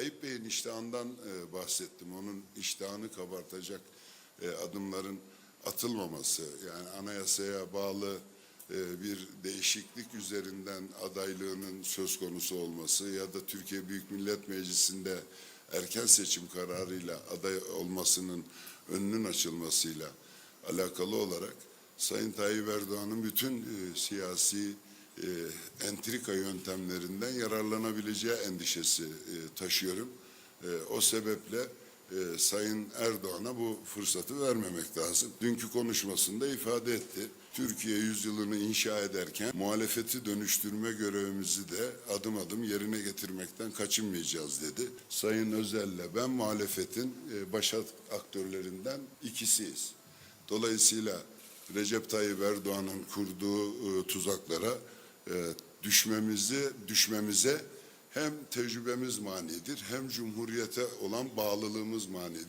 Tayyip Bey'in iştahından e, bahsettim. Onun iştahını kabartacak e, adımların atılmaması, yani anayasaya bağlı e, bir değişiklik üzerinden adaylığının söz konusu olması ya da Türkiye Büyük Millet Meclisi'nde erken seçim kararıyla aday olmasının önünün açılmasıyla alakalı olarak Sayın Tayyip Erdoğan'ın bütün e, siyasi e, entrika yöntemlerinden yararlanabileceği endişesi e, taşıyorum. E, o sebeple e, Sayın Erdoğan'a bu fırsatı vermemek lazım. Dünkü konuşmasında ifade etti. Türkiye yüzyılını inşa ederken muhalefeti dönüştürme görevimizi de adım adım yerine getirmekten kaçınmayacağız dedi. Sayın Özel'le ben muhalefetin e, baş aktörlerinden ikisiyiz. Dolayısıyla Recep Tayyip Erdoğan'ın kurduğu e, tuzaklara e, düşmemizi düşmemize hem tecrübemiz manidir hem cumhuriyete olan bağlılığımız manidir.